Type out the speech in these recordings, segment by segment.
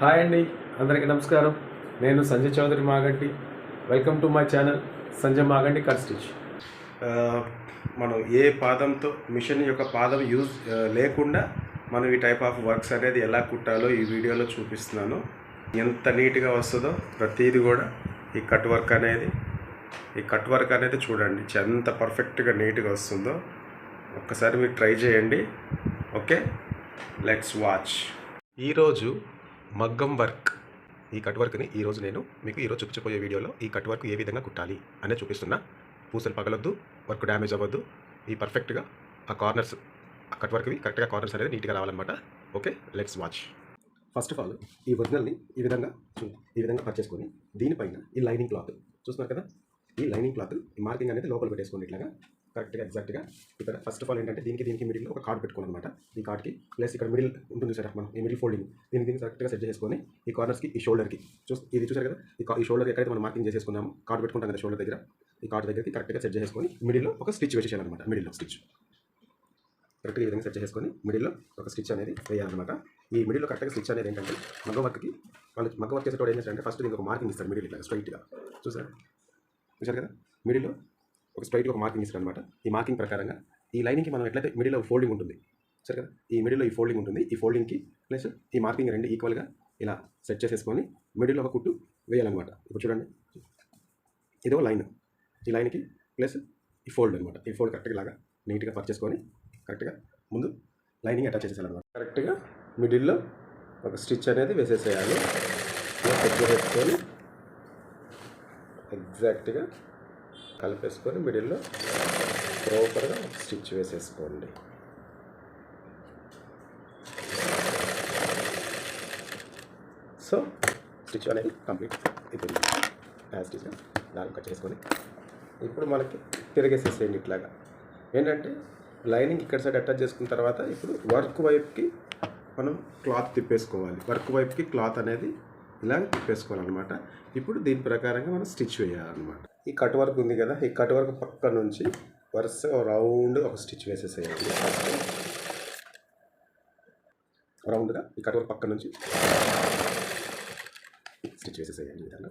Hi అండి అందరికీ నమస్కారం. నేను Sanjay Chowdary Maganti. Welcome to my channel Sanjay Maganti cut stitch మనం ఏ పాదంతో మిషన్ యొక్క పాదం యూజ్ లేకుండా మనం ఈ టైప్ ఆఫ్ వర్క్స్ అనేది ఎలా కుట్టాలో ఈ వీడియోలో చూపిస్తున్నాను. ఎంత నీట్గా వస్తుందో ప్రతిదీ కూడా ఈ కట్ వర్క్ అనేది ఈ కట్ వర్క్ అనేది చూడండి ఎంత పర్ఫెక్ట్గా నీట్గా వస్తుందో. ఒక్కసారి మీరు ట్రై చేయండి. ఓకే లెట్స్ వాచ్ ఈరోజు మగ్గం వర్క్. ఈ కట్ వర్క్ని ఈరోజు నేను మీకు ఈరోజు చూపించబోయే వీడియోలో ఈ కట్ వర్క్ ఏ విధంగా కుట్టాలి అనే చూపిస్తున్నా. పూసలు పగలొద్దు వర్క్ డ్యామేజ్ అవ్వద్దు. ఈ పర్ఫెక్ట్గా ఆ కార్నర్స్ ఆ కట్ వర్క్వి కరెక్ట్గా కార్నర్స్ అనేది నీట్గా రావాలన్నమాట. Okay let's watch. First of all ఈ ఒరిజినల్ని ఈ విధంగా చూ- ఈ విధంగా పర్చేసుకొని దీనిపైన ఈ లైనింగ్ క్లాత్ చూస్తున్నారు కదా? ఈ లైనింగ్ క్లాత్ ఈ మార్కింగ్ అనేది లోపల పెట్టేసుకోండి ఇట్లాగా. కరెక్ట్గా ఎగ్జాక్ట్గా ఇక్కడ ఫస్ట్ ఆఫ్ ఆల్ ఏంటంటే దీనికి దీనికి మిడిల్లో ఒక కార్డ్ పెట్టుకోవాలి అనమాట ఈ కార్డ్కి ప్లస్ ఇక్కడ మిడిల్ ఉంటుంది సార్ మనం ఈ మిడిల్ ఫోల్డింగ్ దీనికి దీనికి కరెక్ట్గా సెట్ చేసుకొని ఈ కార్నర్స్కి ఈ షోల్డర్కి చూస్ ఇది చూసారు కదా? ఈ ఈ షోల్డర్ ఎక్కడైతే మనం మార్కింగ్ చేసేసుకున్నాము కార్డ్ పెట్టుకుంటాం కదా షోల్డర్ దగ్గర? ఈ కార్డ్ దగ్గరికి కరెక్ట్గా సెట్ చేసుకొని మిడిల్లో ఒక స్టిచ్ వేసేయాలన్నమాట మిడిల్లో స్టిచ్ కరెక్ట్గా ఈ విధంగా సెట్ చేసుకొని మిడిల్లో ఒక స్టిచ్ అనేది వేయాలన్నమాట. ఈ మిడిల్లో కరెక్ట్గా స్టిచ్ అనేది ఏంటంటే మగ్గ వర్క్కి వాళ్ళు మగ్గ వర్క్ చేసేటోడు ఏం చేస్తారంటే ఫస్ట్ దీనికి ఒక మార్కింగ్ ఇస్తారు మిడిల్ ఇట్లా స్ట్రైట్గా చూసారు? చూసారు కదా? మిడిల్లో ఒక స్ట్రైట్గా ఒక మార్కింగ్ ఇస్తారు అనమాట ఈ మార్కింగ్ ప్రకారంగా ఈ లైనింగ్కి మనం ఎట్లయితే మిడిల్లో ఫోల్డింగ్ ఉంటుంది సరే కదా? ఈ మిడిల్లో ఈ ఫోల్డింగ్ ఉంటుంది. ఈ ఫోల్డింగ్కి ప్లస్ ఈ మార్కింగ్ రెండు ఈక్వల్గా ఇలా సెట్ చేసేసుకొని మిడిల్లో ఒక కుట్టు వేయాలన్నమాట. ఇప్పుడు చూడండి. ఇదో లైన్ ఈ లైన్కి ప్లస్ ఈ ఫోల్డ్ అనమాట ఈ ఫోల్డ్ కరెక్ట్గా లాగా నీట్గా పర్చేసుకొని కరెక్ట్గా ముందు లైనింగ్ అటాచ్ చేసేయాలన్నమాట. కరెక్ట్గా మిడిల్లో ఒక స్టిచ్ అనేది వేసేసేయాలి. సెట్ చేసేసుకొని ఎగ్జాక్ట్గా కలిపేసుకొని మిడిల్లో ప్రాపర్గా స్టిచ్ వేసేసుకోండి. సో స్టిచ్ అనేది కంప్లీట్ అయిపోయింది. యాజ్ స్టిచ్గా దాన్ని కట్ చేసుకొని ఇప్పుడు మనకి తిరిగేసేసేయండి ఇట్లాగా. ఏంటంటే లైనింగ్ ఇక్కడ సైడ్ అటాచ్ చేసుకున్న తర్వాత ఇప్పుడు వర్క్ వైపుకి మనం క్లాత్ తిప్పేసుకోవాలి. వర్క్ వైపుకి క్లాత్ అనేది ఇలా తిప్పేసుకోవాలన్నమాట. ఇప్పుడు దీని ప్రకారంగా మనం స్టిచ్ వేయాలన్నమాట. ఈ కట్ వర్క్ ఉంది కదా ఈ కట్ వర్క్ పక్క నుంచి వరుస రౌండ్ ఒక స్టిచ్ వేసేసేయాలి రౌండ్గా ఈ కట్ వర్క్ పక్క నుంచి స్టిచ్ వేసేసేయండి ఈ విధంగా.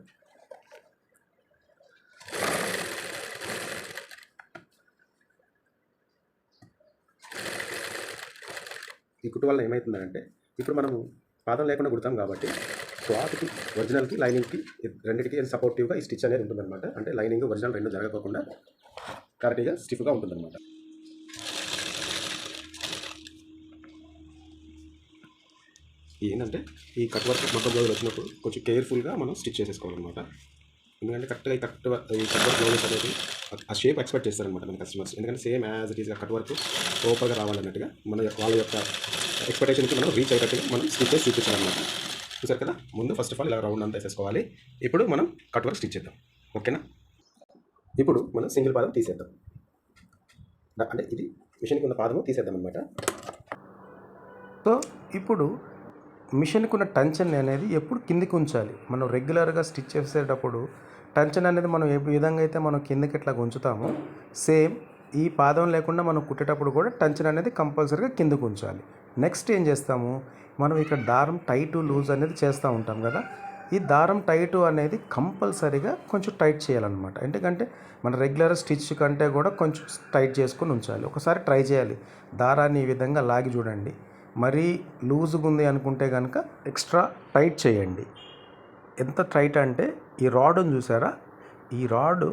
ఈ కుట్టు వల్ల ఏమవుతుందంటే ఇప్పుడు మనము పాదం లేకుండా కుడతాం కాబట్టి క్లాత్కి ఒరిజినల్కి లైనింగ్కి రెండింటికి సపోర్టివ్గా ఈ స్టిచ్ అనేది ఉంటుందన్నమాట. అంటే లైనింగ్ ఒరిజినల్ రెండు జరగకుండా కరెక్ట్గా స్టిఫ్గా ఉంటుందన్నమాట. ఏంటంటే ఈ కట్ వర్క్ మొత్తం బ్లౌజ్ వచ్చినప్పుడు కొంచెం కేర్ఫుల్గా మనం స్టిచ్ చేసేసుకోవాలన్నమాట. ఎందుకంటే కరెక్ట్గా ఈ కట్ ఈ కట్ వర్క్ బ్లౌజెస్ అనేది ఆ షేప్ ఎక్స్పెక్ట్ చేస్తారనమాట మన కస్టమర్స్. ఎందుకంటే సేమ్ యాజ్ ఇట్ ఈస్గా కట్ వర్క్ ప్రాపర్గా రావాలన్నట్టుగా మన వాళ్ళ యొక్క ఎక్స్పెక్టేషన్కి మనం రీచ్ అయ్యేటట్టుగా మనం స్టిచ్ చేసి చూపించాలన్నమాట. చూసారు కదా? ముందు ఫస్ట్ ఆఫ్ ఆల్ ఇలా రౌండ్ అంతా వేసేసుకోవాలి. ఇప్పుడు మనం కట్ వర్క్ స్టిచ్ చేద్దాం. ఓకేనా ఇప్పుడు మనం సింగిల్ పాదం తీసేద్దాం. అంటే ఇది మిషన్కి ఉన్న పాదము తీసేద్దాం అనమాట సో ఇప్పుడు మిషన్కి ఉన్న టెన్షన్ అనేది ఎప్పుడు కిందికి ఉంచాలి? మనం రెగ్యులర్గా స్టిచ్ చేసేటప్పుడు టెన్షన్ అనేది మనం ఏ విధంగా అయితే మనం కిందకి ఇట్లా ఉంచుతామో సేమ్ ఈ పాదం లేకుండా మనం కుట్టేటప్పుడు కూడా టెన్షన్ అనేది కంపల్సరీగా కిందకు ఉంచాలి. నెక్స్ట్ ఏం చేస్తాము? మనం ఇక్కడ దారం టైటు లూజ్ అనేది చేస్తూ ఉంటాం కదా. ఈ దారం టైటు అనేది కంపల్సరీగా కొంచెం టైట్ చేయాలన్నమాట. ఎందుకంటే మన రెగ్యులర్ స్టిచ్ కంటే కూడా కొంచెం టైట్ చేసుకొని ఉంచాలి. ఒకసారి ట్రై చేయాలి. దారాన్ని ఈ విధంగా లాగి చూడండి. మరీ లూజ్గా ఉంది అనుకుంటే కనుక ఎక్స్ట్రా టైట్ చేయండి. ఎంత టైట్ అంటే ఈ రాడ్ని చూసారా? ఈ రాడ్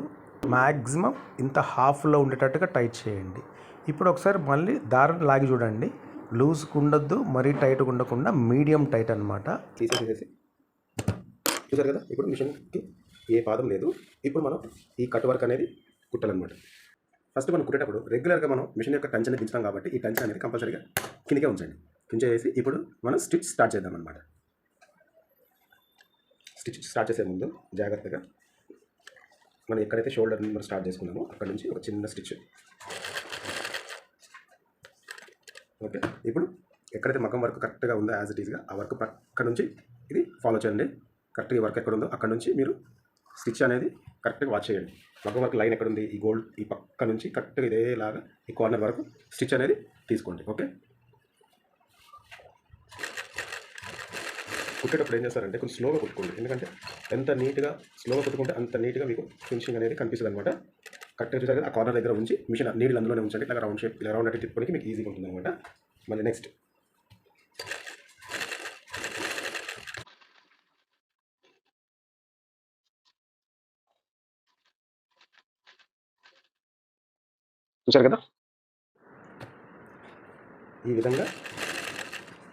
మ్యాక్సిమం ఇంత హాఫ్లో ఉండేటట్టుగా టైట్ చేయండి. ఇప్పుడు ఒకసారి మళ్ళీ దారం లాగి చూడండి. లూజ్గా ఉండొద్దు మరీ టైట్గా ఉండకుండా మీడియం టైట్ అనమాట తీసేసేసి చూసారు కదా? ఇప్పుడు మిషన్కి ఏ పాదం లేదు. ఇప్పుడు మనం ఈ కట్ వర్క్ అనేది కుట్టాలన్నమాట. ఫస్ట్ మనం కుట్టేటప్పుడు రెగ్యులర్గా మనం మిషన్ యొక్క టెన్షన్ దించుతాం కాబట్టి ఈ టెన్షన్ అనేది కంపల్సరీగా కిందకే ఉంచండి. కింద కించేసి ఇప్పుడు మనం స్టిచ్ స్టార్ట్ చేద్దాం అనమాట స్టిచ్ స్టార్ట్ చేసే ముందు జాగ్రత్తగా మనం ఎక్కడైతే షోల్డర్ మనం స్టార్ట్ చేసుకున్నామో అక్కడ నుంచి ఒక చిన్న స్టిచ్. ఓకే. ఇప్పుడు ఎక్కడైతే మగం వర్క్ కరెక్ట్గా ఉందో యాజ్ ఇట్ ఈస్గా ఆ వర్క్ అక్కడ నుంచి ఇది ఫాలో చేయండి. కరెక్ట్గా వర్క్ ఎక్కడ ఉందో అక్కడ నుంచి మీరు స్టిచ్ అనేది కరెక్ట్గా వాచ్ చేయండి. మగం వర్క్ లైన్ ఎక్కడ ఉంది? ఈ గోల్డ్ ఈ పక్క నుంచి కరెక్ట్గా ఇదేలాగా ఈ కార్నర్ వరకు స్టిచ్ అనేది తీసుకోండి. ఓకే? కుట్టేటప్పుడు ఏం చేస్తారంటే కొంచెం స్లోగా కుట్టుకోండి. ఎందుకంటే ఎంత నీట్గా స్లోగా కుట్టుకుంటే అంత నీట్గా మీకు ఫినిషింగ్ అనేది కనిపిస్తుంది అనమాట కట్ చూసారు కదా ఆ కార్నర్ దగ్గర ఉంచి మిషన్ నీళ్ళు అందులోనే ఉంచండి ఇట్లా రౌండ్ షేప్ ఇలా రౌండ్ అట్టి తిప్పుకోనికి మీకు ఈజీగా ఉంటుంది అనమాట మళ్ళీ నెక్స్ట్ చూసారు కదా? ఈ విధంగా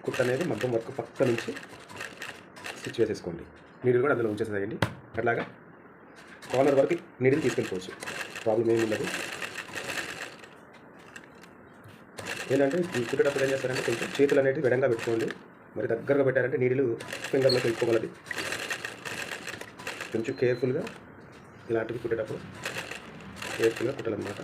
కుట్ట అనేది మగ్గం వర్క్ పక్క నుంచి స్టిచ్ వేసేసుకోండి నీడిల్ కూడా అందులో ఉంచేసేయండి అట్లాగా కార్నర్ వరకు నీడిల్ తీసుకెళ్ళిపోవచ్చు. ప్రాబ్లం ఏమి ఉండదు ఏంటంటే ఈ కుట్టేటప్పుడు ఏం చేస్తారంటే కొంచెం చేతులు అనేవి విడంగా పెట్టుకోండి. మరి దగ్గరగా పెట్టారంటే నీడిలు ఫింగర్లోకి వెళ్ళిపోగలది కొంచెం కేర్ఫుల్గా ఇలాంటివి కుట్టేటప్పుడు కేర్ఫుల్గా కుట్టాలన్నమాట.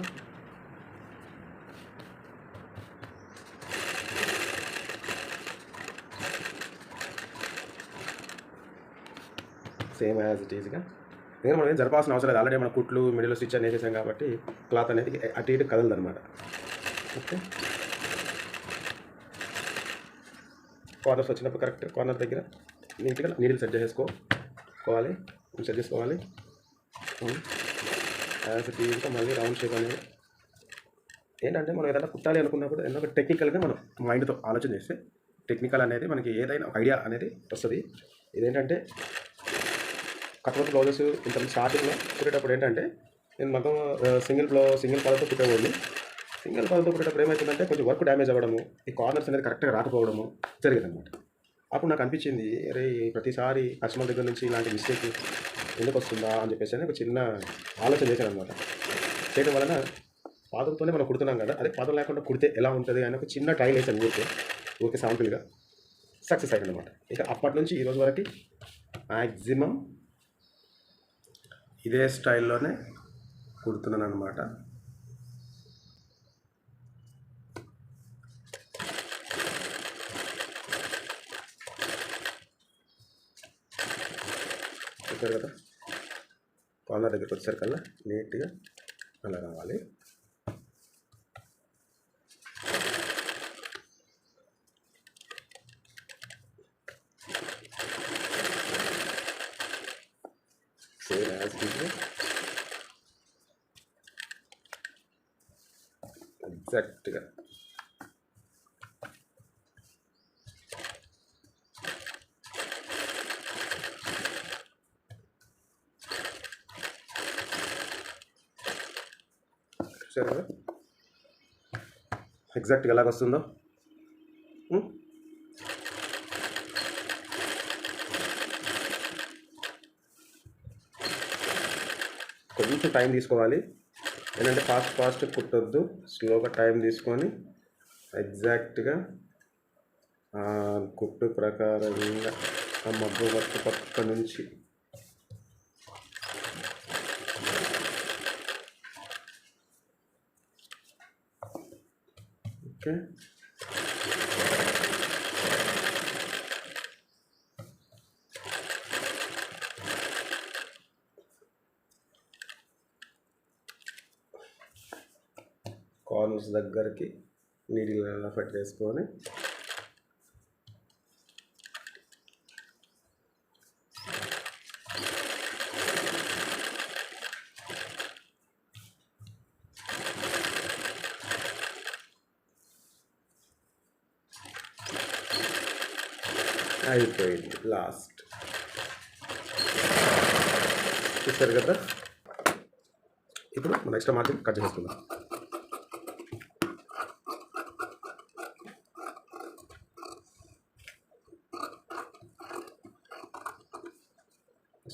సేమ్ యాజ్ ఇట్ ఈజ్గా నేను మనం ఏం జరపాల్సిన అవసరం లేదు. ఆల్రెడీ మన కుట్లు మిడిల్ స్టిచ్ అనేది వేసాం కాబట్టి క్లాత్ అనేది అటు ఇటు కదలదు అనమాట ఓకే కార్నర్స్ వచ్చినప్పుడు కరెక్ట్ కార్నర్ దగ్గర నీట్గా నీడిల్ సెట్ చేసుకోవాలి. సెట్ చేసుకోవాలి. Hmm. యాజ్ ఇట్ మళ్ళీ రౌండ్ షేప్ అనేది ఏంటంటే మనం ఏదైనా కుట్టాలి అనుకున్నప్పుడు ఏదో ఒక టెక్నికల్గా మనం మైండ్తో ఆలోచన చేస్తే టెక్నికల్ అనేది మనకి ఏదైనా ఒక ఐడియా అనేది వస్తుంది. ఇదేంటంటే కట్టుబడి బ్లౌజెస్ ఇంత స్టార్టింగ్లో కుట్టేటప్పుడు ఏంటంటే నేను మొత్తం సింగిల్ బ్లౌ సింగిల్ పదతో కుట్టేవాడిని. సింగిల్ పదతో కుట్టేటప్పుడు ఏమవుతుందంటే కొంచెం వర్క్ డ్యామేజ్ అవ్వడము ఈ కార్నర్స్ అనేది కరెక్ట్గా రాకపోవడము జరిగింది అనమాట అప్పుడు నాకు అనిపించింది అరే ప్రతిసారి కస్టమర్ దగ్గర నుంచి ఇలాంటి మిస్టేక్ ఎందుకు వస్తుందా? అని చెప్పేసి అని ఒక చిన్న ఆలోచన చేశాను అనమాట చేయడం వలన పాదంతోనే మనం కుడుతున్నాం కదా అదే పాదం లేకుండా కుడితే ఎలా ఉంటుంది అని ఒక చిన్న ట్రైల్ వేసాను ఊరికే ఊరికే శాంపుల్గా సక్సెస్ అయ్యింది అనమాట ఇక అప్పటి నుంచి ఈ రోజు వరకు మ్యాక్సిమం ఇదే స్టైల్లోనే కుడుతున్నాను అనమాట చెప్పారు కదా? కార్నర్ దగ్గరికి వచ్చేసరికల్లా నీట్గా అలా రావాలి సేమ్ యాజ్ ఇట్గా ఎగ్జాక్ట్గా చూసారు కదా ఎగ్జాక్ట్గా ఎలాగ వస్తుందో ఉం? కొంచెం టైం తీసుకోవాలి. ఏంటంటే ఫాస్ట్ ఫాస్ట్ కుట్టొద్దు. స్లోగా టైం తీసుకొని ఎగ్జాక్ట్గా ఆ కుట్టు ప్రకారంగా ఆ మబ్బు వర్క్ పక్క నుంచి ఓకే. కార్నర్స్ దగ్గరికి నీడిల్ ఎలా పెట్టేసుకొని అయిపోయింది లాస్ట్. చూస్తారు కదా? ఇప్పుడు మన మార్జిన్ కట్ చేసుకుందాం.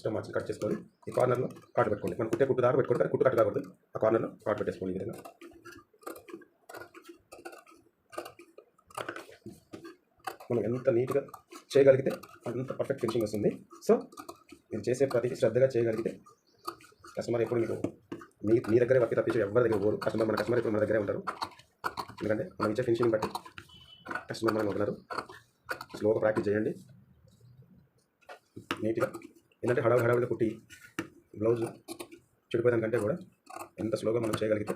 ఎక్స్ట్రా మార్చి కట్ చేసుకొని ఈ కార్నర్లో కాటు పెట్టుకోండి. మనం కుట్టే కుట్టు దాకా పెట్టుకోండి కానీ కుట్టు కట్టు కాకూడదు. ఆ కార్నర్లో కాటు పెట్టేసుకోండి ఈ విధంగా. మనం ఎంత నీట్గా చేయగలిగితే అంత పర్ఫెక్ట్ ఫినిషింగ్ వస్తుంది. సో మీరు చేసే ప్రతిదీ శ్రద్ధగా చేయగలిగితే కస్టమర్ ఎప్పుడు మీకు మీ మీ దగ్గరే వర్క్ తప్పించి ఎవరి దగ్గర పోరు. కస్టమర్ మన కస్టమర్ ఎప్పుడు మన దగ్గరే ఉంటారు. ఎందుకంటే మనం ఇచ్చే ఫినిషింగ్ బట్టి కస్టమర్ మనం వదలరు. స్లోగా ప్రాక్టీస్ చేయండి. నీట్గా ఏంటంటే హడావుడి హడావుడిగా కుట్టి బ్లౌజ్ చెడిపోయేదానికంటే కూడా ఎంత స్లోగా మనం చేయగలిగితే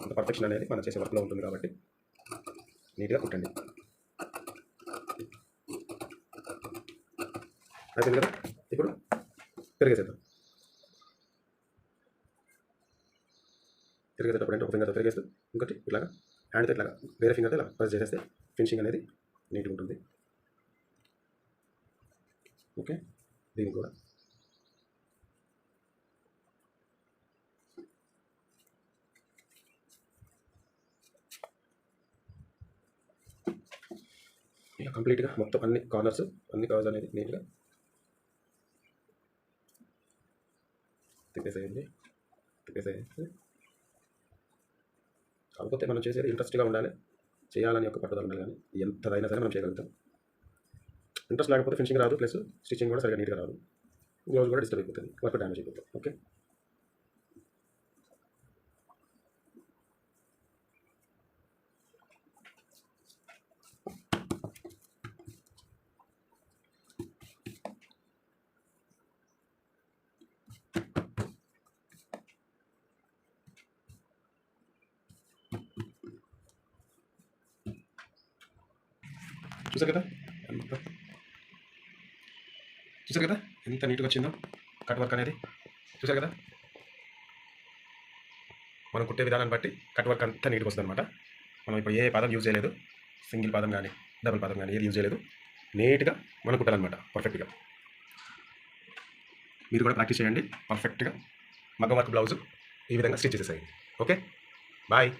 అంత పర్ఫెక్షన్ అనేది మనం చేసే వర్క్లో ఉంటుంది కాబట్టి నీట్గా కుట్టండి. అయిపోయింది కదా? ఇప్పుడు తిరిగేసేద్దాం తిరిగేసేటప్పుడు అంటే ఒక ఫింగర్తో తిరిగేస్తూ ఇంకోటి ఇట్లాగా హ్యాండ్తో ఇట్లాగా వేరే ఫింగర్తో ఇలా ప్రెస్ చేసేస్తే ఫినిషింగ్ అనేది నీట్గా ఉంటుంది. ఓకే? దీని కూడా. ఇలా కంప్లీట్గా మొత్తం అన్ని కార్నర్స్ అన్ని కవర్స్ అనేది నీట్గా తిప్పేసేయండి తిప్పేసేయండి కాకపోతే మనం చేసేది ఇంట్రెస్ట్గా ఉండాలి. చేయాలని ఒక పట్టుదల ఉండాలి కానీ ఎంతదైనా సరే మనం చేయగలుగుతాం. ఇంట్రెస్ట్ లేకపోతే ఫినిషింగ్ రాదు ప్లస్ స్టిచ్చింగ్ కూడా సరిగ్గా నీట్గా రాదు. గ్లౌజ్ కూడా డిస్టర్బ్ అయిపోతుంది వర్క్ డ్యామేజ్ అయిపోతుంది ఓకే? చూసారు కదా? చూసారు కదా? ఎంత నీట్గా వచ్చిందో కట్ వర్క్ అనేది. చూసారు కదా? మనం కుట్టే విధానాన్ని బట్టి కట్ వర్క్ అంతా నీట్గా వస్తుంది అనమాట మనం ఇప్పుడు ఏ పాదం యూజ్ చేయలేదు. సింగిల్ పాదం కానీ డబుల్ పాదం కానీ ఏది యూజ్ చేయలేదు. నీట్గా మనం కుట్టాలన్నమాట పర్ఫెక్ట్గా మీరు కూడా ప్రాక్టీస్ చేయండి పర్ఫెక్ట్గా మగ్గం వర్క్ బ్లౌజ్ ఈ విధంగా స్టిచ్ చేసేసేయండి. ఓకే? బాయ్.